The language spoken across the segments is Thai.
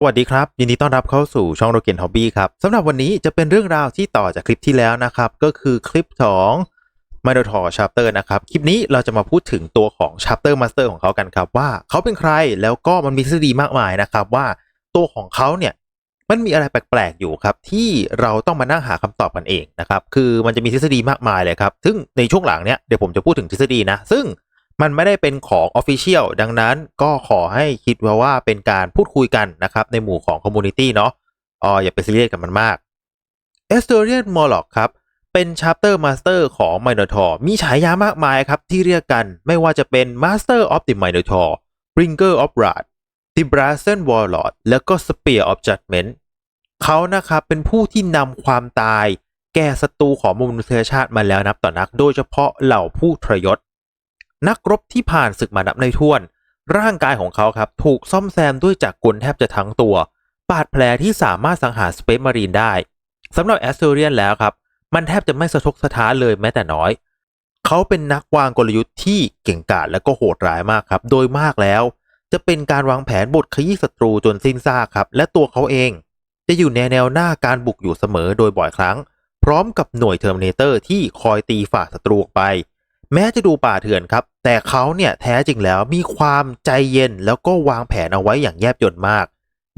สวัสดีครับ ยินดีต้อนรับเข้าสู่ช่องโรเกนฮอบบี้ครับสำหรับวันนี้จะเป็นเรื่องราวที่ต่อจากคลิปที่แล้วนะครับ ก็คือคลิปของมาโดทอชาร์เตอร์นะครับ คลิปนี้เราจะมาพูดถึงตัวของชาร์เตอร์มาสเตอร์ของเขากันครับ ว่าเขาเป็นใครแล้วก็มันมีทฤษฎีมากมายนะครับ ว่าตัวของเขาเนี่ยมันมีอะไรแปลกๆอยู่ครับ ที่เราต้องมานั่งหาคำตอบกันเองนะครับ คือมันจะมีทฤษฎีมากมายเลยครับ ซึ่งในช่วงหลังเนี้ยเดี๋ยวผมจะพูดถึงทฤษฎีนะ ซึ่ง มันไม่ได้เป็นของ Official ดังนั้นก็ขอให้คิดว่าว่าเป็นการพูดคุยกันนะครับ ในหมู่ของ Community เนาะอ๋ออย่าไปซีเรียสกับมันมาก e s t o r i a n m o r l o c k ครับ เป็น Chapter Master ของ Minotaur มีฉายามากมายครับที่เรียกกันไม่ว่าจะเป็น Master of the Minotaur Bringer of Wrath The Brazen Warlord แล้วก็ Spear of Judgment เขานะครับเป็นผู้ที่นำความตายแก่ศัตรูของมนุษยชาติมาแล้วนับต่อนัก โดยเฉพาะเหล่าผู้ทรยศ นักรบที่ผ่านศึกมานับในท่วน ร่างกายของเขาครับถูกซ่อมแซมด้วยจากกลแทบจะทั้งตัว บาดแผลที่สามารถสังหารสเปซมารีนได้สำหรับแอสเตเรียนแล้วครับ มันแทบจะไม่สะทกสะท้านเลยแม้แต่น้อย เขาเป็นนักวางกลยุทธ์ที่เก่งกาจและก็โหดร้ายมากครับ โดยมากแล้ว จะเป็นการวางแผนบทขยี้ศัตรูจนสิ้นซากครับ และตัวเขาเอง จะอยู่ในแนวหน้าการบุกอยู่เสมอโดยบ่อยครั้ง พร้อมกับหน่วยเทอร์มินเตอร์ที่คอยตีฝ่าศัตรูออกไป แม้จะดูป่าเถื่อนครับ แต่เขาเนี่ยแท้จริงแล้วมีความใจเย็นแล้วก็วางแผนเอาไว้อย่างแยบยลมาก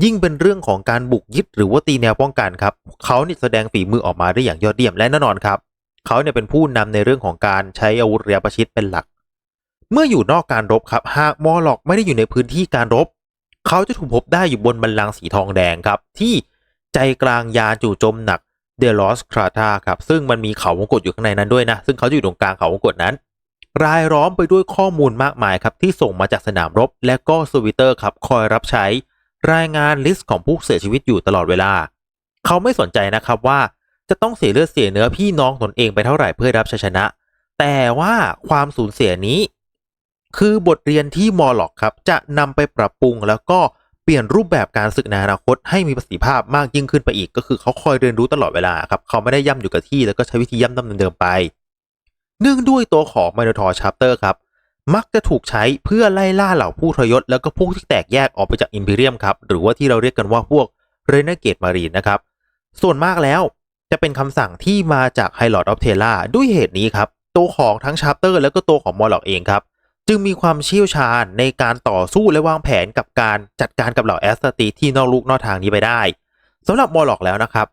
ยิ่งเป็นเรื่องของการบุกยึดหรือว่าตีแนวป้องกันครับเขาเนี่ยแสดงฝีมือออกมาได้อย่างยอดเยี่ยมและแน่นอนครับเขาเนี่ยเป็นผู้นำในเรื่องของการใช้อาวุธระยะประชิดเป็นหลัก เมื่ออยู่นอกการรบครับ หากมอร์ล็อกไม่ได้อยู่ในพื้นที่การรบ เขาจะถูกพบได้อยู่บนบันลังก์สีทองแดงครับ ที่ใจกลางยาจู่โจมหนัก เดลอสคราธาครับ ซึ่งมันมีเขาวงกตอยู่ข้างในนั้นด้วยนะ ซึ่งเขาอยู่ตรงกลางเขาวงกตนั้น รายล้อมไปด้วยข้อมูลมากมายครับ ที่ส่งมาจากสนามรบ และก็สวิตเตอร์ครับ คอยรับใช้ รายงานลิสต์ของผู้เสียชีวิตอยู่ตลอดเวลา เขาไม่สนใจนะครับว่าจะต้องเสียเลือดเสียเนื้อพี่น้องตนเองไปเท่าไหร่เพื่อรับชัยชนะ แต่ว่าความสูญเสียนี้ คือบทเรียนที่มอร์ล็อกครับ จะนำไปปรับปรุงแล้วก็ ลี่ยนรูปแบบการศึกในอนาคตให้มีประสิทธิภาพมากยิ่งขึ้นไปอีก ก็คือเขาคอยเรียนรู้ตลอดเวลาครับเขาไม่ได้ย่ำอยู่กับที่แล้วก็ใช้วิธีย่ำเดิมๆไป เนื่องด้วยตัวของม i นทอร์ชาร์เตอร์ครับมักจะถูกใช้เพื่อไล่ล่าเหล่าผู้ทรยศแล้วก็พวกที่แตกแยกออกไปจากอิมพีเรียมครับหรือว่าที่เราเรียกกันว่าพวกเรเนเกตมารีนนะครับส่วนมากแล้วจะเป็นคำสั่งที่มาจากไฮลอดออฟเทล่าด้วยเหตุนี้ครับตัวของทั้งชาร์เตอร์ แล้วก็ตัวของมอร์ล็อกเองครับ จึงมีความเชี่ยวชาญในการต่อสู้และวางแผนกับการจัดการกับเหล่าแอสตตีที่นอกลูกนอกทางนี้ไปได้สำหรับมอร์ล็อกแล้วนะครับ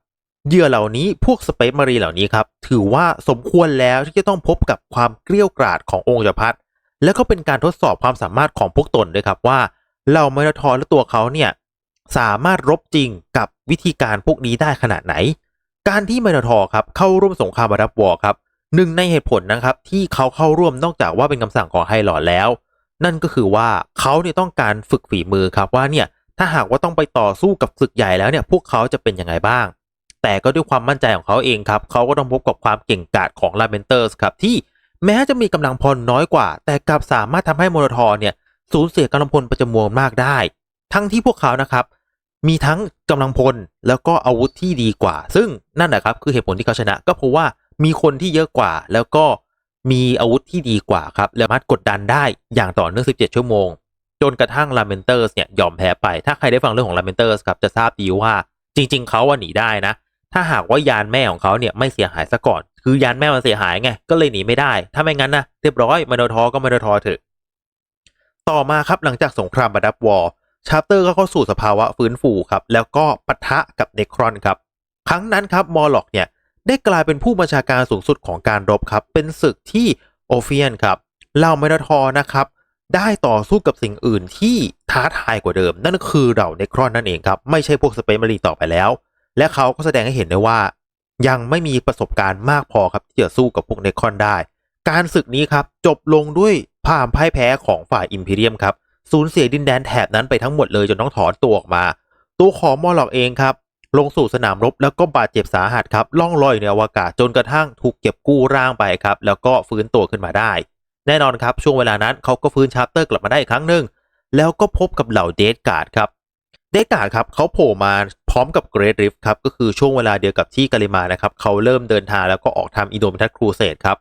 เหยื่อเหล่านี้พวกสเปซมารีเหล่านี้ครับถือว่าสมควรแล้วที่จะต้องพบกับความเกลี้ยวกราดขององค์จักรพรรดิและก็เป็นการทดสอบความสามารถของพวกตนด้วยครับว่าเหล่ามาราทอนและตัวเขาเนี่ยสามารถรบจริงกับวิธีการพวกนี้ได้ขนาดไหน การที่มาราทอครับเข้าร่วมสงครามบารับวอร์ครับ หนึ่งในเหตุผลนะครับที่เขาเข้าร่วมนอกจากว่าเป็นคำสั่งของไฮหลอดแล้ว นั่นก็คือว่าเขาเนี่ยต้องการฝึกฝีมือครับว่าเนี่ยถ้าหากว่าต้องไปต่อสู้กับศึกใหญ่แล้วเนี่ยพวกเขาจะเป็นยังไงบ้าง แต่ก็ด้วยความมั่นใจของเขาเองครับเขาก็ต้องพบกับความเก่งกาจของลาเมนเตอร์สครับที่แม้จะมีกำลังพลน้อยกว่า แต่กลับสามารถทำให้โมโนทอร์เนี่ยสูญเสียกำลังพลประจำนวนมากได้ ทั้งที่พวกเขานะครับ มีทั้งกำลังพลแล้วก็อาวุธที่ดีกว่า ซึ่งนั่นแหละครับคือเหตุผลที่เขาชนะก็เพราะว่า มีคนที่เยอะกว่า แล้วก็มีอาวุธที่ดีกว่าครับและสามารถกดดันได้อย่างต่อเนื่อง 17 ชั่วโมง จนกระทั่งลาเมนเตอร์สเนี่ยยอมแพ้ไป ถ้าใครได้ฟังเรื่องของลาเมนเตอร์สครับจะทราบดีว่าจริง ๆเขาว่าหนีได้นะ ถ้าหากว่ายานแม่ของเขาเนี่ยไม่เสียหายซะก่อน คือยานแม่มันเสียหายไงก็เลยหนีไม่ได้ ถ้าไม่งั้นนะเรียบร้อยมาโนทอก็มาโนทอเถอะต่อมาครับหลังจากสงครามบัดับวอร์ชาร์เตอร์ก็เข้าสู่สภาวะฟื้นฟูครับแล้วก็ปะทะกับเนครอนครับ ครั้งนั้นครับมอร์ล็อกเนี่ย ได้กลายเป็นผู้บัญชาการสูงสุดของการรบครับ เป็นศึกที่โอเฟียนครับเหล่ามโนทอนะครับ ได้ต่อสู้กับสิ่งอื่นที่ท้าทายกว่าเดิม นั่นก็คือเหล่าเนครอนนั่นเองครับ ไม่ใช่พวกสเปซมารีต่อไปแล้ว และเขาก็แสดงให้เห็นได้ว่า ยังไม่มีประสบการณ์มากพอครับที่จะสู้กับพวกเนคอนได้ การศึกนี้ครับจบลงด้วยความพ่ายแพ้ของฝ่ายอิมพีเรียมครับสูญเสียดินแดนแถบนั้นไปทั้งหมดเลยจนต้องถอนตัวออกมา ตัวของมอร์ล็อกเองครับ ลงสู่สนามรบแล้วก็บาดเจ็บสาหัสครับล่องลอยในอวกาศจนกระทั่งถูกเก็บกู้ร่างไปครับแล้วก็ฟื้นตัวขึ้นมาได้ แน่นอนครับช่วงเวลานั้นเขาก็ฟื้นชาร์เตอร์กลับมาได้อีกครั้งหนึ่งแล้วก็พบกับเหล่าเดดการ์ดครับเดดการ์ดครับเขาโผล่มาพร้อมกับเกรดริฟครับก็คือช่วงเวลาเดียวกับที่กาลิมานะครับเขาเริ่มเดินทางแล้วก็ออกทำอินโดมิทัสครูเซดครับ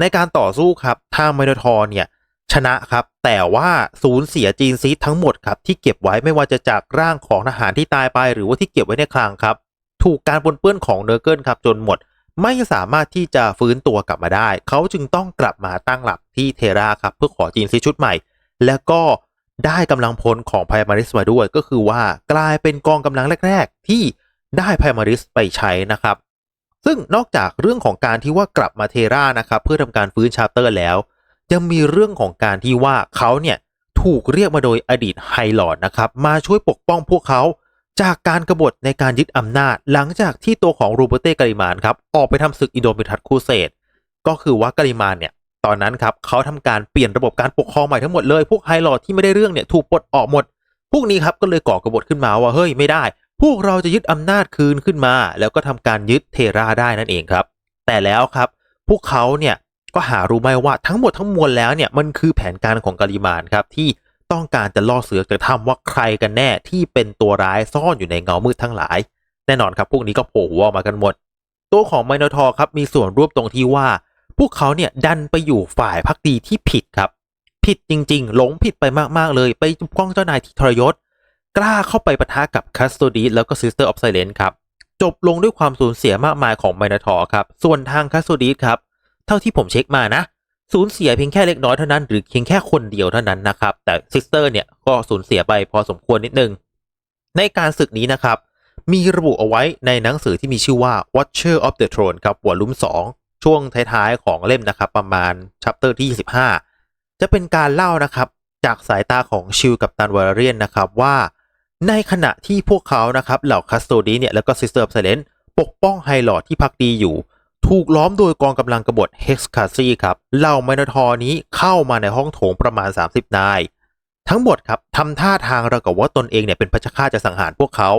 ในการต่อสู้ครับทางไมโนทอร์เนี่ย ชนะครับ แต่ว่าสูญเสียจีนซีทั้งหมดครับที่เก็บไว้ไม่ว่าจะจากร่างของทหารที่ตายไป หรือว่าที่เก็บไว้ในคลังครับ ถูกการปนเปื้อนของเนอร์เกิลครับจนหมด ไม่สามารถที่จะฟื้นตัวกลับมาได้ เขาจึงต้องกลับมาตั้งหลักที่เทราครับเพื่อขอจีนซีชุดใหม่ แล้วก็ได้กำลังพลของไพมาริสมาด้วยก็คือว่ากลายเป็นกองกำลังแรก ๆ ที่ได้ไพมาริสไปใช้นะครับ ซึ่งนอกจากเรื่องของการที่ว่ากลับมาเทรานะครับเพื่อทำการฟื้นชาเตอร์แล้ว ยังมีเรื่องของการที่ว่าเขาเนี่ยถูกเรียกมาโดยอดีตไฮลอดนะครับมาช่วยปกป้องพวกเขาจากการกรบฏในการยึดอำนาจ หลังจากที่ตัวของรูเบเต้กาลิมานครับออกไปทำศึกอิโดมิทัสคูเสดก็คือว่ากาลิมานเนี่ยตอนนั้นครับเขาทำการเปลี่ยนระบบการปกครองใหม่ทั้งหมดเลย พวกไฮลอดที่ไม่ได้เรื่องเนี่ยถูกปลดออกหมด พวกนี้ครับก็เลยก่อกรบฏขึ้นมาว่าเฮ้ยไม่ได้ พวกเราจะยึดอำนาจคืนขึ้นมา แล้วก็ทำการยึดเทราได้นั่นเองครับ แต่แล้วครับพวกเขาเนี่ย ก็หารู้ไหมว่าทั้งหมดทั้งมวลแล้วเนี่ยมันคือแผนการของกาลิมานครับที่ต้องการจะล่อเสือจะทำว่าใครกันแน่ที่เป็นตัวร้ายซ่อนอยู่ในเงามืดทั้งหลาย แน่นอนครับพวกนี้ก็โผล่หัวออกมากันหมด ตัวของไมโนทอร์ครับมีส่วนร่วมตรงที่ว่า พวกเขาเนี่ยดันไปอยู่ฝ่ายพักดีที่ผิดครับ ผิดจริงๆ หลงผิดไปมากๆเลยไปจุบกล้องเจ้านายที่ทรยศ กล้าเข้าไปปะทะกับคัสโตดีแล้วก็ซิสเตอร์ออฟไซเลนครับจบลงด้วยความสูญเสียมากมายของไมโนทอร์ครับส่วนทางคัสโตดีครับ เท่าที่ผมเช็คมานะ สูญเสียเพียงแค่เล็กน้อยเท่านั้น หรือเพียงแค่คนเดียวเท่านั้นนะครับ แต่ซิสเตอร์เนี่ยก็สูญเสียไปพอสมควรนิดนึง ในการศึกนี้นะครับ มีระบุเอาไว้ในหนังสือที่มีชื่อว่า Watcher of the Throne ครับวอลลุ่ม2ช่วงท้ายๆของเล่มนะครับ ประมาณชัปเตอร์ที่ 25 จะเป็นการเล่านะครับจากสายตาของชิลกับตันวาเรียนนะครับว่าในขณะที่พวกเขานะครับเหล่าคัสโตดีเนี่ยแล้วก็ซิสเตอร์ออฟไซเลนปกป้องไฮลอดที่พักดีอยู่ ถูกล้อมโดยกองกำลังกบฏเฮกซ์คาซีครับเหล่าไมโนทอนี้เข้ามาในห้องโถงประมาณ 30 นาย ทั้งหมดครับทำท่าทางรากับว่าตนเองเนี่ยเป็นพระชฆาจะสังหารพวกเขา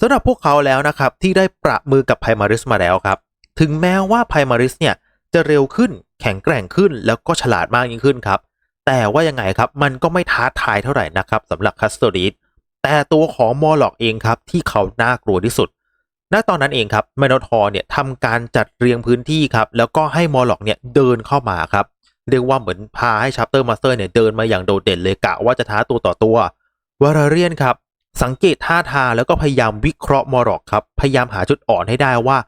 สำหรับพวกเขาแล้วนะครับที่ได้ประมือกับไพมาริสมาแล้วครับ ถึงแม้ว่าไพมาริสเนี่ยจะเร็วขึ้นแข็งแกร่งขึ้นแล้วก็ฉลาดมากยิ่งขึ้นครับ แต่ว่ายังไงครับมันก็ไม่ท้าทายเท่าไหร่นะครับสำหรับคัสโตดีแต่ตัวของมอร์ล็อกเองครับที่เขาน่ากลัวที่สุด ณตอนนั้นเองครับไมโนทอร์เนี่ยทำการจัดเรียงพื้นที่ครับแล้วก็ให้มอร์ล็อกเนี่ยเดินเข้ามาครับเรียกว่าเหมือนพาให้ชัปเตอร์มาสเตอร์เนี่ยเดินมาอย่างโดดเด่นเลยกะว่าจะท้าตัวต่อตัววาราเรียนครับสังเกตท่าทางแล้วก็พยายามวิเคราะห์มอร์ล็อกครับพยายามหาจุดอ่อนให้ได้ว่า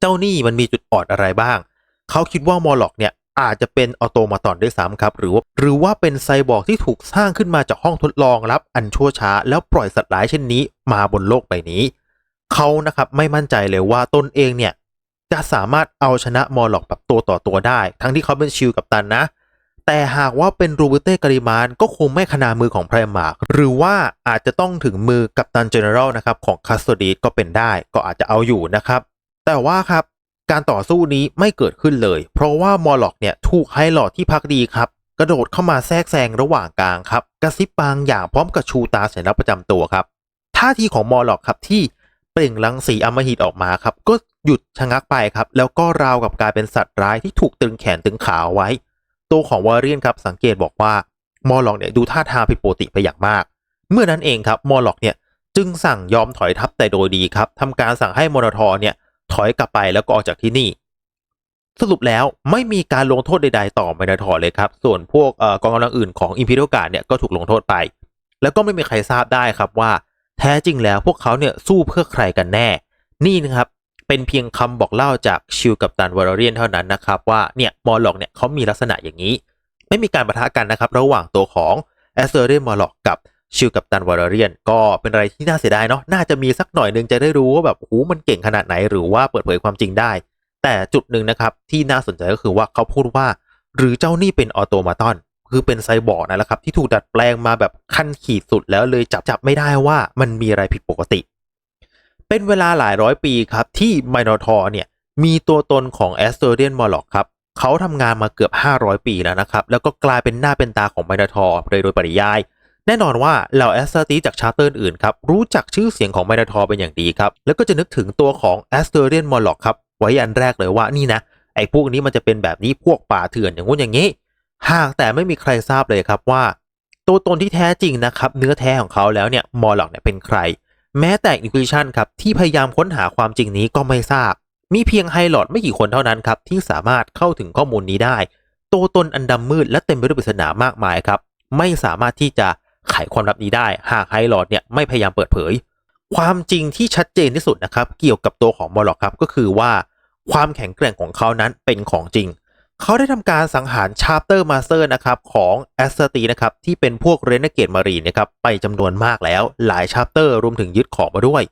เจ้านี่มันมีจุดอ่อนอะไรบ้าง เขาคิดว่ามอร์ล็อกเนี่ยอาจจะเป็นออโตมาตอนด้วยซ้ำครับหรือว่าหรือว่าเป็นไซบอร์กที่ถูกสร้างขึ้นมาจากห้องทดลองรับอันชั่วช้า แล้วปล่อยสัตว์ร้ายเช่นนี้มาบนโลกใบนี้ เขานะครับไม่มั่นใจเลยว่าตนเองเนี่ยจะสามารถเอาชนะมอร์ล็อกแบบตัวต่อตัวได้ ทั้งที่เขาเป็นชิลกับตันนะ แต่หากว่าเป็นรูเบเต้กาลิมานก็คงไม่ขนามือของไพรมาร์หรือว่าอาจจะต้องถึงมือกับตันเจเนอเรลนะครับของคาสโตดีก็เป็นได้ก็อาจจะเอาอยู่นะครับ แต่ว่าครับการต่อสู้นี้ไม่เกิดขึ้นเลย เพราะว่ามอร์ล็อกเนี่ยถูกไฮลอดที่พักดีครับกระโดดเข้ามาแทรกแซงระหว่างกลางครับ กระซิบบางอย่างพร้อมกับชูตาสัญลักษณ์ประจำตัวครับท่าทีของมอร์ล็อกครับที่ เปล่งรังสีอมหิตออกมาครับ ก็หยุดชะงักไปครับ แล้วก็ราวกับกลายเป็นสัตว์ร้ายที่ถูกตึงแขนตึงขาเอาไว้ ตัวของวาเรียนครับสังเกตบอกว่ามอร์ล็อกเนี่ยดูท่าทางผิดปกติไปอย่างมาก เมื่อนั้นเองครับมอร์ล็อกเนี่ยจึงสั่งยอมถอยทัพแต่โดยดีครับทำการสั่งให้มอรทอเนี่ยถอยกลับไปแล้วก็ออกจากที่นี่ สรุปแล้วไม่มีการลงโทษใด ๆ ต่อไมนาทอร์เลยครับ ส่วนพวกกองกำลังอื่นของอิมพีเรียลการเนี่ยก็ถูกลงโทษไป แล้วก็ไม่มีใครทราบได้ครับว่า แท้จริงแล้วพวกเขาเนี่ยสู้เพื่อใครกันแน่ นี่นะครับเป็นเพียงคำบอกเล่าจากชิลกับตันวอร์เรียนเท่านั้นนะครับว่าเนี่ยมอร์ล็อกเนี่ยเขามีลักษณะอย่างนี้ ไม่มีการประทะกันนะครับระหว่างตัวของแอสเซอร์เรนมอร์ล็อกกับชิลกับตันวอร์เรียน ก็เป็นอะไรที่น่าเสียดายเนาะน่าจะมีสักหน่อยหนึงจะได้รู้ว่าแบบโอ้มันเก่งขนาดไหนหรือว่าเปิดเผยความจริงได้ แต่จุดหนึ่งนะครับที่น่าสนใจก็คือว่าเขาพูดว่า หรือเจ้านี่เป็นออโตมาตอน คือเป็นไซบอร์กนั่นะครับ ที่ถูกดัดแปลงมาแบบขั้นขีดสุดแล้วเลยจับจับไม่ได้ว่ามันมีอะไรผิดปกติ เป็นเวลาหลายร้อยปีครับ ที่ไมโนทอร์เนี่ย มีตัวตนของแอสเตอร์เดียนมอลล็อกครับเขาทำงานมาเกือบ 500 ปีแล้วนะครับ แล้วก็กลายเป็นหน้าเป็นตาของไมโนทอร์โดยโดยปริยาย แน่นอนว่าเหล่าแอสเตอร์ตีจากชาร์เตอร์อื่นครับ รู้จักชื่อเสียงของไมโนทอร์เป็นอย่างดีครับ แล้วก็จะนึกถึงตัวของแอสเตอร์เดียนมอลล็อกครับ ไว้อันแรกเลยว่านี่นะไอ้พวกนี้มันจะเป็นแบบนี้พวกป่าเถื่อนอย่างงู้นอย่างนี้ หากแต่ไม่มีใครทราบเลยครับว่า ตัวตนที่แท้จริงนะครับเนื้อแท้ของเขาแล้วเนี่ยมอร์ล็อกเนี่ยเป็นใคร แม้แต่อินควิชันครับที่พยายามค้นหาความจริงนี้ก็ไม่ทราบ มีเพียงไฮลอดไม่กี่คนเท่านั้นครับที่สามารถเข้าถึงข้อมูลนี้ได้ ตัวตนอันดำมืดและเต็มไปด้วยปริศนามากมายครับไม่สามารถที่จะไขความลับนี้ได้ หากไฮลอดเนี่ยไม่พยายามเปิดเผย ความจริงที่ชัดเจนที่สุดนะครับเกี่ยวกับตัวของมอลล็อกครับก็คือว่าความแข็งแกร่งของเขานั้นเป็นของจริง เขาได้ทำการสังหารชาร์เตอร์มาสเตอร์นะครับของแอสเตตีนะครับที่เป็นพวกเรนเกตมารีนะครับไปจำนวนมากแล้วหลายชาร์เตอร์รวมถึงยึดของมาด้วย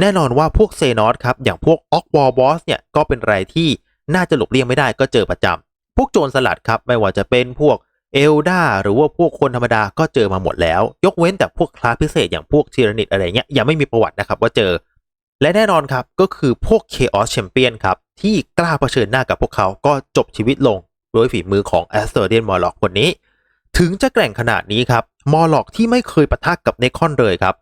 แน่นอนว่าพวกเซนอสครับอย่างพวกออกบอลบอสเนี่ยก็เป็นอะไรที่น่าจะหลบเลี่ยงไม่ได้ก็เจอประจำพวกโจรสลัดครับไม่ว่าจะเป็นพวกเอลดาหรือว่าพวกคนธรรมดาก็เจอมาหมดแล้ว ยกเว้นแต่พวกคลาสพิเศษอย่างพวกทีรนิตอะไรเงี้ยยังไม่มีประวัตินะครับว่าเจอ และแน่นอนครับก็คือพวก Chaos Champion ครับ ที่กล้าเผชิญหน้ากับพวกเขาก็จบชีวิตลงโดยฝีมือของ a s t e r d i a n m o r l o c k คนนี้ ถึงจะแกร่งขนาดนี้ครับ มอร์ล็อกที่ไม่เคยปะทะกกับเนคอนเลยครับ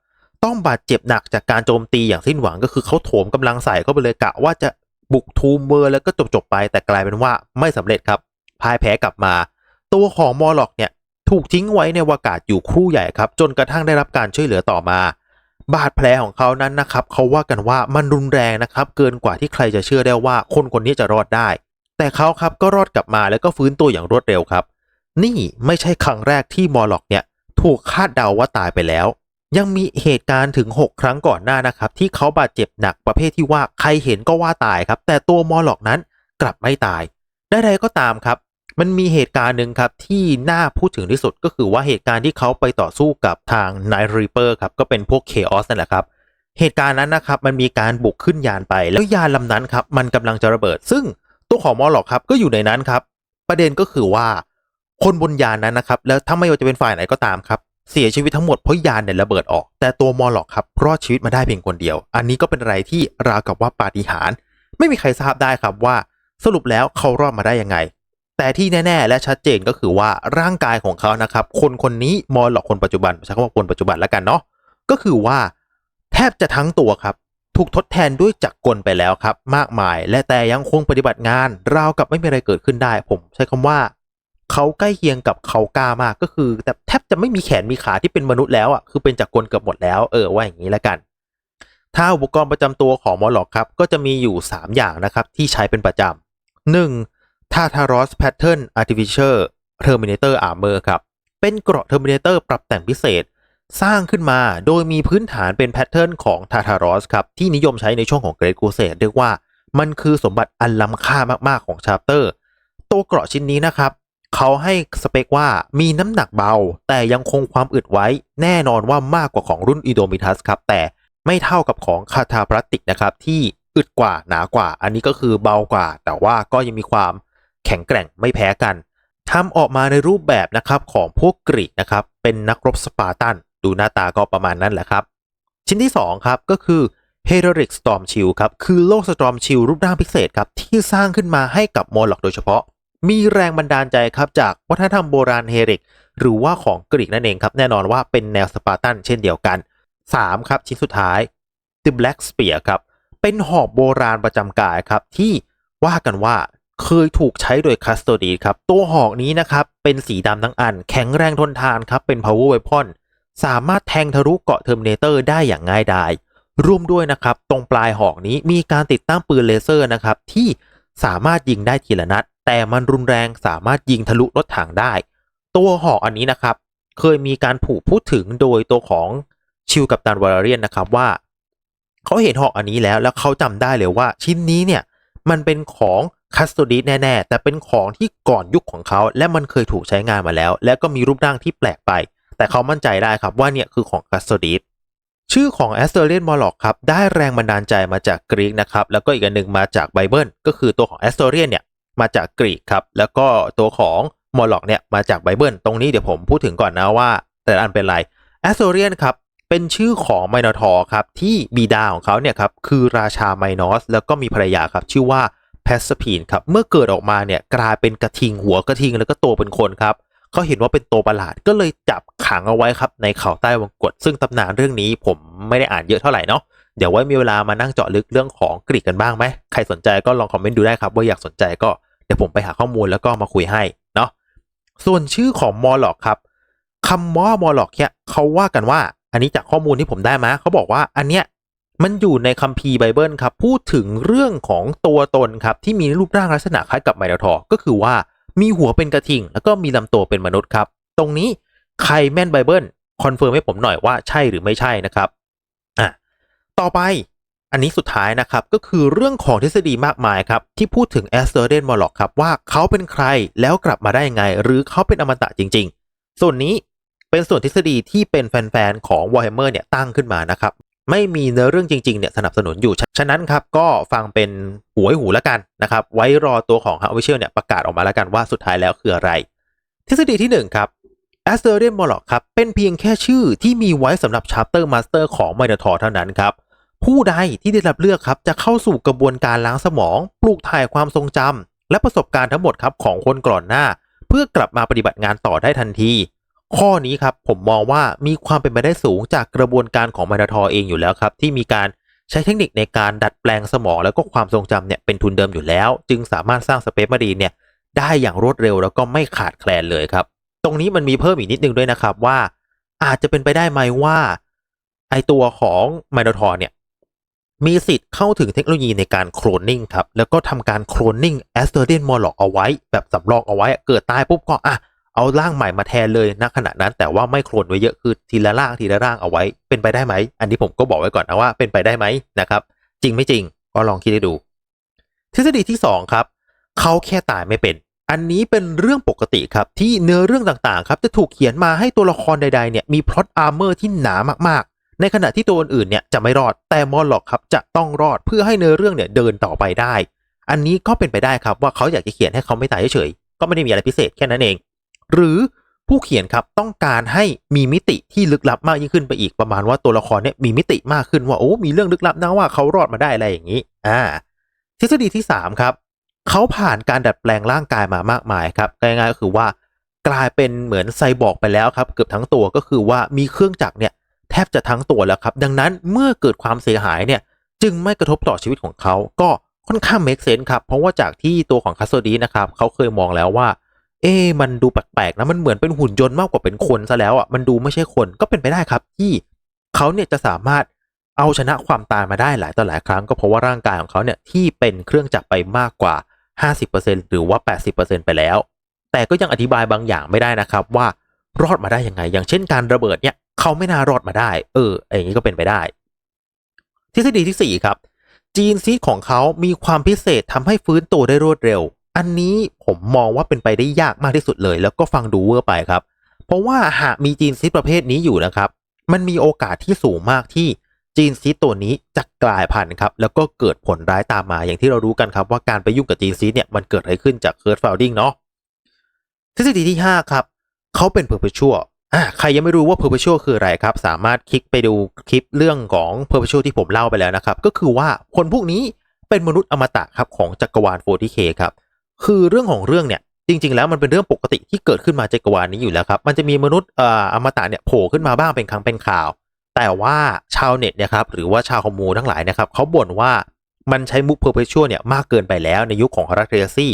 ต้องบาดเจ็บหนักจากการโจมตีอย่างสิ้นหวังก็คือเขาโถมกำลังใส่เข้าไปเลยกะว่าจะบุกทูมเมอร์แล้วก็จบจบไป แต่กลายเป็นว่าไม่สำเร็จครับพ่ายแพ้กลับมา ตัวของมอร์ล็อกเนี่ยถูกทิ้งไว้ในวากาศอยู่ครู่ใหญ่ครับ จนกระทั่งได้รับการช่วยเหลือต่อมา บาดแผลของเขานั้นนะครับเขาว่ากันว่ามันรุนแรงนะครับ เกินกว่าที่ใครจะเชื่อได้ว่าคนคนนี้จะรอดได้ แต่เขาครับก็รอดกลับมาแล้วก็ฟื้นตัวอย่างรวดเร็วครับ นี่ไม่ใช่ครั้งแรกที่มอร์ล็อกเนี่ยถูกคาดเดาว่าตายไปแล้ว ยังมีเหตุการณ์ถึง 6 ครั้งก่อนหน้านะครับ ที่เขาบาดเจ็บหนักประเภทที่ว่าใครเห็นก็ว่าตายครับ แต่ตัวมอร์ล็อกนั้นกลับไม่ตายใดๆก็ตามครับ มันมีเหตุการณ์หนึ่งครับที่น่าพูดถึงที่สุดก็คือว่าเหตุการณ์ที่เขาไปต่อสู้กับทาง Night Reaper ครับก็เป็นพวก Chaos นั่นแหละครับเหตุการณ์นั้นนะครับมันมีการบุกขึ้นยานไป แล้วยานลำนั้นครับมันกำลังจะระเบิด ซึ่งตัวของมอร์ล็อกครับก็อยู่ในนั้นครับประเด็นก็คือว่า คนบนยานนั้นนะครับแล้วถ้าไม่ว่าจะเป็นฝ่ายไหนก็ตามครับเสียชีวิตทั้งหมดเพราะยานเนี่ยระเบิดออก แต่ตัวมอร์ล็อกครับรอดชีวิตมาได้เพียงคนเดียว อันนี้ก็เป็นอะไรที่ราวกับว่าปาฏิหาริย์ไม่มีใครทราบได้ครับว่าสรุปแล้วเขารอดมาได้ยังไง แต่ที่แน่ ๆ และชัดเจนก็คือว่าร่างกายของเขานะครับ คนคนนี้มอร์ล็อกคนปัจจุบันใช้คำว่าคนปัจจุบันแล้วกันเนาะก็คือว่าแทบจะทั้งตัวครับ ถูกทดแทนด้วยจักรกลไปแล้วครับ มากมาย และแต่ยังคงปฏิบัติงาน ราวกับไม่มีอะไรเกิดขึ้นได้ ผมใช้คำว่า เขาใกล้เคียงกับเขากล้ามากก็คือ แต่แทบจะไม่มีแขนมีขาที่เป็นมนุษย์แล้วอะคือเป็นจักรกลเกือบหมดแล้วเออว่าอย่างนี้แล้วกันถ้าอุปกรณ์ประจำตัวของมอลล็อกครับก็จะมีอยู่ 3 อย่างนะครับที่ใช้เป็นประจ t a t a r o s Pattern Artificial Terminator Armor ครับ เป็นเกราะ Terminator ปรับแต่งพิเศษ สร้างขึ้นมาโดยมีพื้นฐานเป็นแพทเทิร์นของ t a t a r o s ครับ ที่นิยมใช้ในช่วงของ Great Crusade เรียกว่ามันคือสมบัติอันล้ำค่ามาก ๆ ของ Chapter ตัวเกราะชิ้นนี้นะครับ เขาให้สเปคว่ามีน้ำหนักเบา แต่ยังคงความอึดไว้ แน่นอนว่ามากกว่าของรุ่นอีโดมิทัสครับ แต่ไม่เท่ากับของคาทาพลาสติกนะครับที่อึดกว่าหนากว่า อันนี้ก็คือเบากว่า แต่ว่าก็ยังมีความ แข็งแกร่งไม่แพ้กันทำออกมาในรูปแบบนะครับของพวกกรีกนะครับเป็นนักรบสปาร์ตัน ดูหน้าตาก็ประมาณนั้นแหละครับ ชิ้นที่2ครับก็คือ h e r o i c Storm Shield ครับคือโล่ Storm Shield รูปร่างพิเศษครับที่สร้างขึ้นมาให้กับมอลล็อกโดยเฉพาะ มีแรงบันดาลใจครับจากวัฒนธรรมโบราณเฮริก หรือว่าของกรีกนั่นเองครับแน่นอนว่าเป็นแนวสปาร์ตันเช่นเดียวกัน 3 ครับชิ้นสุดท้าย The Black Spear ครับเป็นหอกโบราณประจำกายครับที่ว่ากันว่า เคยถูกใช้โดยคัสโตดีครับ ตัวหอกนี้นะครับ เป็นสีดำทั้งอัน แข็งแรงทนทานครับ เป็น power weapon สามารถแทงทะลุเกาะเทอร์มินเตอร์ได้อย่างง่ายดาย ร่วมด้วยนะครับ ตรงปลายหอกนี้มีการติดตั้งปืนเลเซอร์นะครับ ที่สามารถยิงได้ทีละนัด แต่มันรุนแรงสามารถยิงทะลุรถถังได้ ตัวหอกอันนี้นะครับ เคยมีการผูกพูดถึงโดยตัวของชิวกับตันวาเรียนนะครับว่า เขาเห็นหอกอันนี้แล้วแล้วเขาจำได้เลยว่าชิ้นนี้เนี่ยมันเป็นของ คัสโตดีแน่ๆ แต่เป็นของที่ก่อนยุคของเขา และมันเคยถูกใช้งานมาแล้ว และก็มีรูปร่างที่แปลกไป แต่เขามั่นใจได้ครับว่าเนี่ยคือของคัสโตดีชื่อของแอสเตอร์เลียนมอลล็อกครับได้แรงบันดาลใจมาจากกรีกนะครับแล้วก็อีกอันหนึ่งมาจากไบเบิลก็คือตัวของแอสเตอร์เลียนเนี่ยมาจากกรีกครับแล้วก็ตัวของมอลล็อกเนี่ยมาจากไบเบิลตรงนี้เดี๋ยวผมพูดถึงก่อนนะว่า แต่อันเป็นไรแอสเตอร์เลียนครับเป็นชื่อของไมโนทอร์ครับที่บิดาของเขาเนี่ยครับคือราชาไมนอสแล้วก็มีภรรยาครับชื่อว่า แพสพีนครับเมื่อเกิดออกมาเนี่ยกลายเป็นกระทิงหัวกระทิงแล้วก็ตัวเป็นคนครับเขาเห็นว่าเป็นตัวประหลาดก็เลยจับขังเอาไว้ครับในเขาใต้วงกฏซึ่งตำนานเรื่องนี้ผมไม่ได้อ่านเยอะเท่าไหร่เนาะเดี๋ยวไว้มีเวลามานั่งเจาะลึกเรื่องของกรีกกันบ้างไหมใครสนใจก็ลองคอมเมนต์ดูได้ครับว่าอยากสนใจก็เดี๋ยวผมไปหาข้อมูลแล้วก็มาคุยให้เนาะส่วนชื่อของมอลล็อกครับคำว่ามอลล็อกเนี่ยเขาว่ากันว่าอันนี้จากข้อมูลที่ผมได้มาเขาบอกว่าอันเนี้ย มันอยู่ในคัมภีร์ไบเบิลครับ พูดถึงเรื่องของตัวตนครับ ที่มีรูปร่างลักษณะคล้ายกับไมโนทอร์ก็คือว่ามีหัวเป็นกระทิง แล้วก็มีลำตัวเป็นมนุษย์ครับ ตรงนี้ใครแม่นไบเบิลคอนเฟิร์มให้ผมหน่อยว่าใช่หรือไม่ใช่นะครับอะต่อไปอันนี้สุดท้ายนะครับก็คือเรื่องของทฤษฎีมากมายครับ ที่พูดถึงแอสเตอร์เดนมอลล็อกครับ ว่าเขาเป็นใครแล้วกลับมาได้ยังไง หรือเขาเป็นอมตะจริง ๆ ส่วนนี้เป็นส่วนทฤษฎีที่เป็นแฟนๆของ Warhammer เนี่ยตั้งขึ้นมานะครับ ไม่มีเนื้อเรื่องจริงๆเนี่ยสนับสนุนอยู่ ฉะนั้นครับก็ฟังเป็นหูไว้หูแล้วกันนะครับไว้รอตัวของ h a r v i s h e r เนี่ยประกาศออกมาแล้วกันว่าสุดท้ายแล้วคืออะไร ทฤษฎีที่ 1 ครับ a s t e r i a n m o l o c k ครับเป็นเพียงแค่ชื่อที่มีไว้สำหรับ Chapter Master ของ m i n o t a u r เท่านั้นครับผู้ใดที่ได้รับเลือกครับจะเข้าสู่กระบวนการล้างสมอง ปลูกถ่ายความทรงจำและประสบการณ์ทั้งหมดครับของคนก่อนหน้า เพื่อกลับมาปฏิบัติงานต่อได้ทันที ข้อนี้ครับผมมองว่ามีความเป็นไปได้สูงจากกระบวนการของมาราทอเองอยู่แล้วครับ ที่มีการใช้เทคนิคในการดัดแปลงสมองแล้วก็ความทรงจำเนี่ยเป็นทุนเดิมอยู่แล้ว จึงสามารถสร้างสเปซมารีเนี่ยได้อย่างรวดเร็วแล้วก็ไม่ขาดแคลนเลยครับ ตรงนี้มันมีเพิ่มอีกนิดนึงด้วยนะครับว่า อาจจะเป็นไปได้ไหมว่า ไอตัวของไมโนทอร์เนี่ยมีสิทธิ์เข้าถึงเทคโนโลยีในการโคลนนิ่งครับ แล้วก็ทำการโคลนนิ่งแอสเตอร์เดนมอลล็อกเอาไว้ แบบสำรองเอาไว้เกิดตายปุ๊บก็อะ เอาร่างใหม่มาแทนเลยณขณะนั้นแต่ว่าไม่โคลนไว้เยอะคือทีละร่างทีละร่างเอาไว้ เป็นไปได้ไหม อันนี้ผมก็บอกไว้ก่อนนะว่าเป็นไปได้ไหมนะครับ จริงไม่จริงก็ลองคิดให้ดู ทฤษฎีที่ 2 ครับเขาแค่ตายไม่เป็น อันนี้เป็นเรื่องปกติครับที่เนื้อเรื่องต่างๆครับจะถูกเขียนมาให้ตัวละครใดๆเนี่ยมีพล็อตอาร์เมอร์ที่หนามากๆ ในขณะที่ตัวอื่นเนี่ยจะไม่รอดแต่มอลล็อกครับจะต้องรอดเพื่อให้เนื้อเรื่องเนี่ยเดินต่อไปได้ อันนี้ก็เป็นไปได้ครับว่าเขาอยากจะเขียนให้เขาไม่ตายเฉยๆก็ไม่ได้มีอะไรพิเศษแค่นั้นเอง หรือผู้เขียนครับต้องการให้มีมิติที่ลึกลับมากยิ่งขึ้นไปอีกประมาณว่าตัวละครเนี่ยมีมิติมากขึ้นว่าโอ้มีเรื่องลึกลับนะว่าเขารอดมาได้อะไรอย่างนี้อ่าทฤษฎีที่ 3 ครับเขาผ่านการดัดแปลงร่างกายมามากมายครับง่ายๆก็คือว่ากลายเป็นเหมือนไซบอร์กไปแล้วครับ เกือบทั้งตัวก็คือว่ามีเครื่องจักรเนี่ยแทบจะทั้งตัวแล้วครับ ดังนั้นเมื่อเกิดความเสียหายเนี่ยจึงไม่กระทบต่อชีวิตของเขา ก็ค่อนข้างเมคเซนส์ครับ เพราะว่าจากที่ตัวของคาสโซดีนะครับเขาเคยมองแล้วว่า เอ๊มันดูแปลกๆนะมันเหมือนเป็นหุ่นยนต์มากกว่าเป็นคนซะแล้วอะมันดูไม่ใช่คนก็เป็นไปได้ครับ ที่เขาเนี่ยจะสามารถเอาชนะความตายมาได้หลายต่อหลายครั้งก็เพราะว่าร่างกายของเขาเนี่ยที่เป็นเครื่องจักรไปมากกว่า 50%หรือว่า 80%ไปแล้ว แต่ก็ยังอธิบายบางอย่างไม่ได้นะครับว่ารอดมาได้ยังไง อย่างเช่นการระเบิดเนี่ยเขาไม่น่ารอดมาได้ เอออย่างนี้ก็เป็นไปได้ ทฤษฎีที่ 4 ครับ จีนซีดของเขามีความพิเศษทำให้ฟื้นตัวได้รวดเร็ว อันนี้ผมมองว่าเป็นไปได้ยากมากที่สุดเลย แล้วก็ฟังดูเวอร์ไปครับ เพราะว่าหากมีจีนซีประเภทนี้อยู่นะครับ มันมีโอกาสที่สูงมากที่จีนซีตัวนี้จะกลายพันธุ์ครับแล้วก็เกิดผลร้ายตามมาอย่างที่เรารู้กันครับ ว่าการไปยุ่งกับจีนซีเนี่ยมันเกิดอะไรขึ้นจากเคิร์ดฟาวดิ้งเนาะทฤษฎีที่ 5 ครับเขาเป็นเพอร์เพชัวอ่าใครยังไม่รู้ว่าเพอร์เพชัวคืออะไรครับ สามารถคลิกไปดูคลิปเรื่องของเพอร์เพชัวที่ผมเล่าไปแล้วนะครับ ก็คือว่าคนพวกนี้เป็นมนุษย์อมตะครับของจักรวาล 40K ครับ คือเรื่องของเรื่องเนี่ยจริง ๆ แล้วมันเป็นเรื่องปกติที่เกิดขึ้นมาจักรวาลนี้อยู่แล้วครับ มันจะมีมนุษย์เอ่ออมตะเนี่ยโผล่ขึ้นมาบ้างเป็นครั้งเป็นข่าว แต่ว่าชาวเน็ตเนี่ยครับหรือว่าชาวคอมมูทั้งหลายนะครับเขาบ่นว่ามันใช้มุกเพอร์เพชัวเนี่ยมากเกินไปแล้วในยุคของฮาร์เทซี่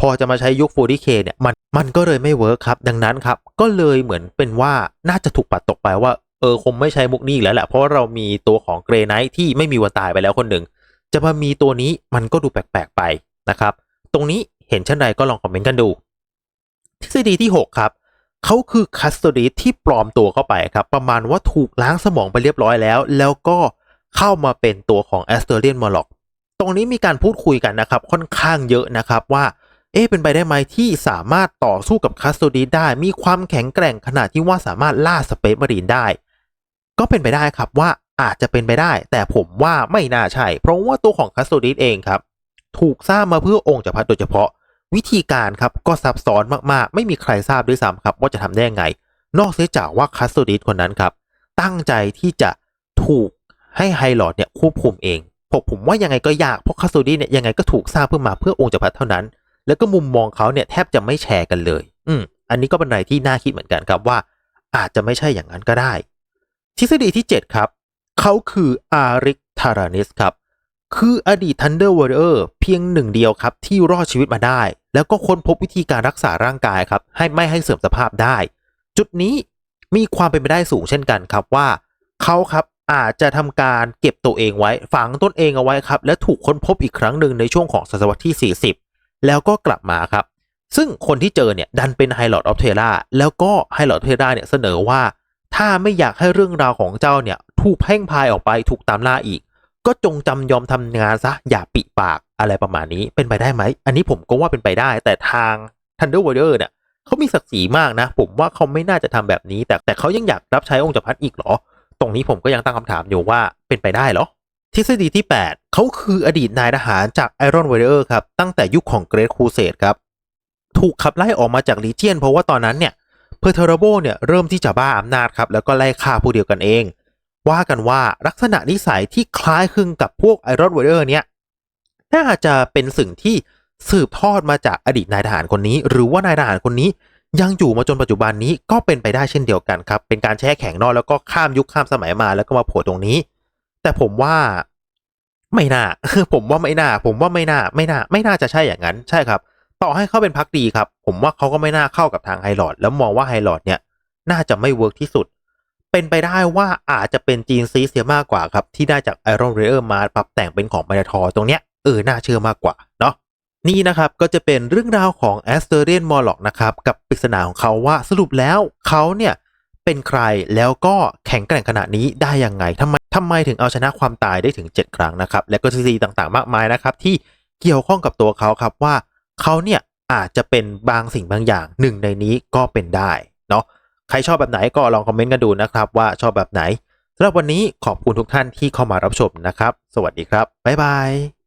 พอจะมาใช้ยุค 40K เนี่ยมันมันก็เลยไม่เวิร์คครับ ดังนั้นครับ ก็เลยเหมือนเป็นว่าน่าจะถูกปัดตกไปว่า เออคงไม่ใช้มุกนี้แล้วแหละ เพราะาเรามีตัวของเกรไนท์ที่ไม่มีวันตายไปแล้วคนหนึ่ง จะมามีตัวนี้มันก็ดูแปลกๆไปนะครับ ตรงนี้ เห็นเช่นไรก็ลองคอมเมนต์กันดู ทฤษฎีที่ 6 ครับเขาคือคัสตอดีที่ปลอมตัวเข้าไปครับ ประมาณว่าถูกล้างสมองไปเรียบร้อยแล้ว แล้วก็เข้ามาเป็นตัวของแอสเตอร์เลียนมอลล็อกตรงนี้มีการพูดคุยกันนะครับ ค่อนข้างเยอะนะครับว่า เอ๊ะเป็นไปได้ไหมที่สามารถต่อสู้กับคัสโตดีได้ มีความแข็งแกร่งขนาดที่ว่าสามารถล่าสเปซมารีนได้ ก็เป็นไปได้ครับว่าอาจจะเป็นไปได้ แต่ผมว่าไม่น่าใช่ เพราะว่าตัวของคัสโตดีเองครับ ถูกสร้างมาเพื่อองค์จักรพรรดิโดยเฉพาะ วิธีการครับก็ซับซ้อนมากๆ ไม่มีใครทราบด้วยซ้ำครับว่าจะทำได้ยังไง นอกเสียจากว่าคัสโตดีคนนั้นครับ ตั้งใจที่จะถูกให้ไฮลอดเนี่ยควบคุมเองผมผมว่ายังไงก็ยากเพราะคัสโตดีเนี่ยยังไงก็ถูกสร้างเพื่อมาเพื่อองค์จักรพรรดิเท่านั้น แล้วก็มุมมองเขาเนี่ยแทบจะไม่แชร์กันเลย อืมอันนี้ก็เป็นอะไรที่น่าคิดเหมือนกันครับว่า อาจจะไม่ใช่อย่างนั้นก็ได้ ทฤษฎีที่ 7 ครับ เขาคืออาริกทารานิสครับ คืออดีตทันเดอร์วอร์เออร์เพียงหนึ่งเดียวครับที่รอดชีวิตมาได้ แล้วก็ค้นพบวิธีการรักษาร่างกายครับให้ไม่ให้เสื่อมสภาพได้ จุดนี้มีความเป็นไปได้สูงเช่นกันครับว่าเขาครับอาจจะทำการเก็บตัวเองไว้ ฝังต้นเองเอาไว้ครับ และถูกค้นพบอีกครั้งหนึ่งในช่วงของศตวรรษที่ 40 แล้วก็กลับมาครับ ซึ่งคนที่เจอเนี่ยดันเป็นไฮลอ d ออฟเทราแล้วก็ไฮลอ d ออฟเทราเนี่ยเสนอว่า ถ้าไม่อยากให้เรื่องราวของเจ้าเนี่ยถูกเพ่งพายออกไปถูกตามล่าอีก ก็จงจำยอมทำงานซะ อย่าปิปากอะไรประมาณนี้เป็นไปได้ไหม อันนี้ผมก็ว่าเป็นไปได้ แต่ทาง Thunder Warrior เนี่ยเขามีศักดิ์ศรีมากนะ ผมว่าเขาไม่น่าจะทำแบบนี้ แต่แต่เขายังอยากรับใช้องค์จักรพรรดิอีกเหรอ ตรงนี้ผมก็ยังตั้งคำถามอยู่ว่าเป็นไปได้เหรอทฤษฎีที่ 8 เขาคืออดีตนายทหารจาก Iron Warrior ครับ ตั้งแต่ยุคของ Great Crusade ครับ ถูกขับไล่ออกมาจากลีเจียน เพราะว่าตอนนั้นเนี่ยเพอร์เทอร์โบเนี่ยเริ่มที่จะบ้าอำนาจครับ แล้วก็ไล่ฆ่าผู้เดียวกันเอง ว่ากันว่าลักษณะนิสัยที่คล้ายคลึงกับพวกไอรอนวอร์เรอร์เนี่ยน่าจะเป็นสิ่งที่สืบทอดมาจากอดีตนายทหารคนนี้ หรือว่านายทหารคนนี้ยังอยู่มาจนปัจจุบันนี้ก็เป็นไปได้เช่นเดียวกันครับ เป็นการแช่แข็งนอกแล้วก็ข้ามยุคข้ามสมัยมาแล้วก็มาโผล่ตรงนี้ แต่ผมว่าไม่น่าผมว่าไม่น่า ผมว่าไม่น่า ไม่น่า ไม่น่าจะใช่อย่างนั้น ใช่ครับ ต่อให้เขาเป็นพักดีครับ ผมว่าเขาก็ไม่น่าเข้ากับทางไฮลอดแล้วมองว่าไฮลอดเนี่ย น่าจะไม่เวิร์กที่สุด เป็นไปได้ว่าอาจจะเป็นจีนซีเสียมากกว่าครับ ที่ได้จากไอรอนเรเออร์มาปรับแต่งเป็นของมาราทอตรงเนี้ยเออน่าเชื่อมากกว่าเนาะนี่นะครับก็จะเป็นเรื่องราวของแอสเตอร์เรียนมอลล็อกนะครับกับปริศนาของเขาว่าสรุปแล้วเขาเนี่ยเป็นใครแล้วก็แข็งแกร่งขนาดนี้ได้ยังไงทำไมทำไมถึงเอาชนะความตายได้ถึง 7 ครั้งนะครับ และก็ทฤษฎีต่างๆ มากมายนะครับ ที่เกี่ยวข้องกับตัวเขาครับว่าเขาเนี่ยอาจจะเป็นบางสิ่งบางอย่างหนึ่งในนี้ก็เป็นได้เนาะ ใครชอบแบบไหนก็ลองคอมเมนต์กันดูนะครับ ว่าชอบแบบไหนสำหรับวันนี้ขอบคุณทุกท่านที่เข้ามารับชมนะครับ สวัสดีครับบ๊ายบาย